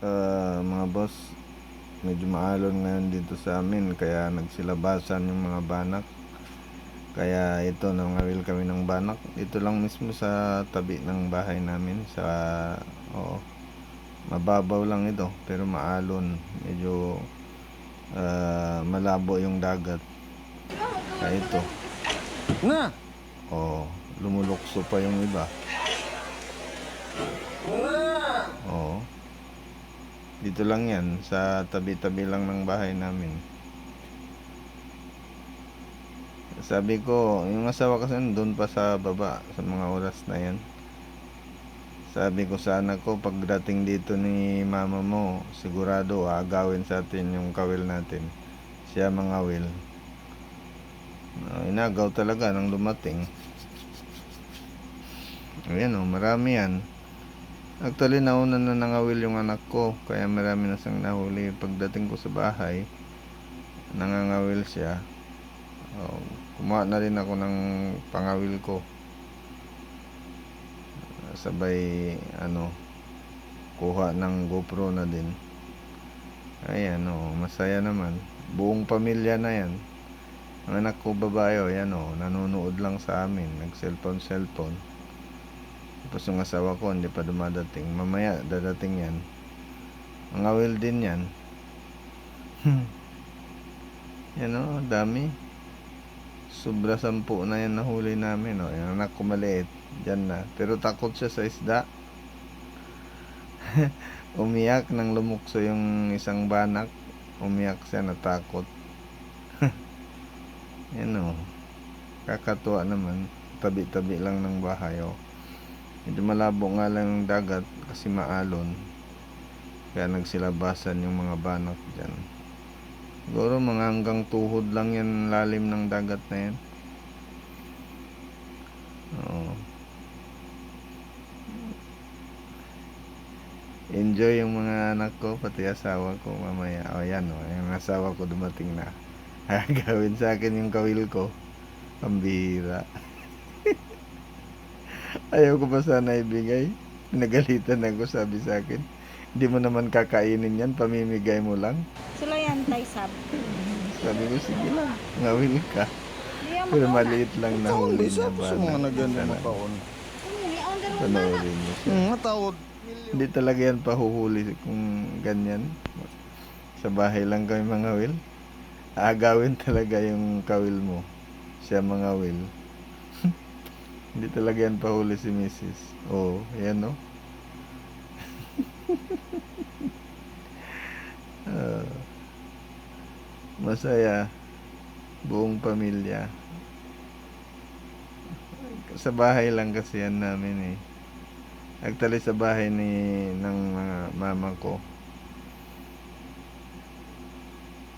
Ah, mga boss, medyo maalon ngayon dito sa amin kaya nagsilabasan yung mga banak. Kaya ito, nangawil kami ng banak. Ito lang mismo sa tabi ng bahay namin sa oo. Mababaw lang ito pero maalon. Medyo ah, malabo yung dagat. Kaya ito. Na! Oh, lumulukso pa yung iba. Dito lang yan, sa tabi-tabi lang ng bahay namin. Sabi ko, yung asawa kasi doon pa sa baba, sa mga oras na yan. Sabi ko sa anak ko, pagdating dito ni mama mo, sigurado agawin sa atin yung kawil natin. Siya mga will. Uh, inagaw talaga nang dumating. Ayan o, marami yan. Actually, nauna na nangawil yung anak ko. Kaya marami na siyang nahuli. Pagdating ko sa bahay, nangangawil siya. Oh, kumuha na rin ako ng pangawil ko. Sabay, ano, kuha ng GoPro na din. Ayan o, masaya naman. Buong pamilya na yan. Ang anak ko babae o, yan o, nanonood lang sa amin. Nag-cellphone, cellphone. Tapos yung asawa ko hindi pa dumadating. Mamaya dadating yan. Mga will din yan. yan o, dami. Sobra sampu na yan nahuli namin o. Yung anak ko maliit. Diyan na. Pero takot siya sa isda. Umiyak nang lumukso yung isang banak. Umiyak siya natakot. yan o. Kakatuwa naman. Tabi-tabi lang ng bahay o. Medyo malabo nga lang yung dagat kasi maalon. Kaya nagsilabasan yung mga banak dyan. Siguro mga hanggang tuhod lang yan lalim ng dagat na yan. Oo. Enjoy yung mga anak ko, pati asawa ko mamaya. O yan o, yung asawa ko dumating na. Gawin sa akin yung kawil ko. Pambihira. Ayaw ko pa sana ibigay. Nagalitan ako sabi sa akin. Hindi mo naman kakainin yan, pamimigay mo lang. Sila yan, tay sab. Sabi ko, sige lang, ngawil ka. Pero maliit lang na huli na Sa ba? mga nagano Sana makaon. Panoorin mo siya. Hmm, matawad. Hindi talaga yan pahuhuli kung ganyan. Sa bahay lang kami mga will. Aagawin talaga yung kawil mo. Siya mga will. Hindi talaga yan pahuli si Mrs. Oo, oh, yan no. Ah, masaya. Buong pamilya. Sa bahay lang kasi yan namin eh. Actually sa bahay ni ng mga mama ko.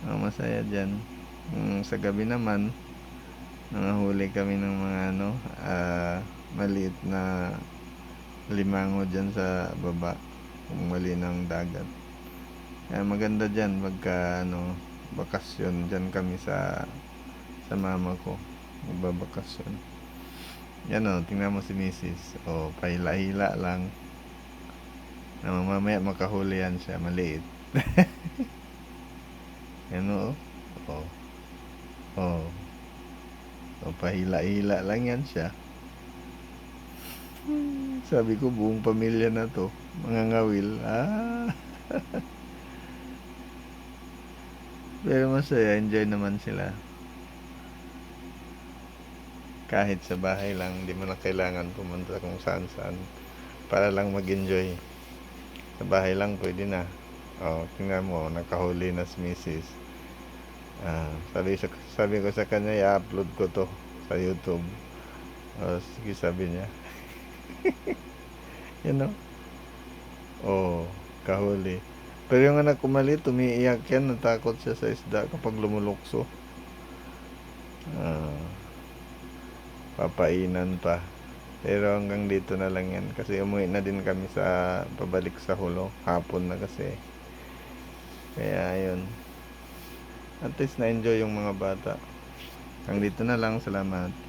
Ang masaya diyan. sa gabi naman, nangahuli kami ng mga ano, ah, maliit na limango diyan sa baba. Kung mali ng dagat. Kaya maganda diyan pagka ano, bakasyon diyan kami sa sa mama ko. Magbabakasyon. Yan o, tingnan mo si Mrs. O, pahila-hila lang. Na mamaya makahuli yan siya, maliit. yan o. O. O. O, pahila-hila lang yan siya. Sabi ko, buong pamilya na to. Mga ngawil. Ah. Pero masaya, enjoy naman sila kahit sa bahay lang, hindi mo na kailangan pumunta kung saan saan para lang mag-enjoy. Sa bahay lang pwede na. Oh, tingnan mo, nakahuli na si Mrs. Ah, sabi, sa, sabi ko sa kanya, i-upload ko to sa YouTube. Oh, sige, sabi niya. you know? Oh, kahuli. Pero yung anak ko mali, tumiiyak yan, natakot siya sa isda kapag lumulukso. Ah papainan pa. Pero hanggang dito na lang yan. Kasi umuwi na din kami sa pabalik sa hulo. Hapon na kasi. Kaya ayun. At least na-enjoy yung mga bata. Hanggang dito na lang. Salamat.